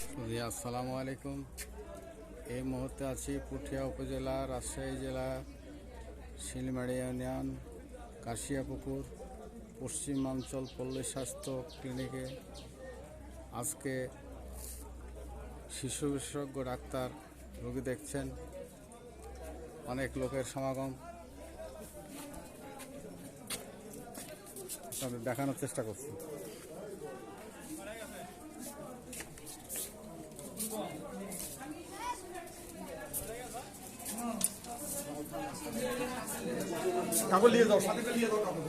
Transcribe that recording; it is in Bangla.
জি আলাইকুম। এই মুহূর্তে আছি পুঠিয়া উপজেলা, রাজশাহী জেলা, শিলমারি ইউনিয়ন, কাশিয়াপুকুর, পশ্চিমাঞ্চল পল্লী স্বাস্থ্য ক্লিনিকে। আজকে শিশু বিশেষজ্ঞ ডাক্তার রোগী দেখছেন। অনেক লোকের সমাগম। দেখানোর চেষ্টা করছি। কাগজ নিয়ে যাও সাথে নিয়ে যাও কাগজ।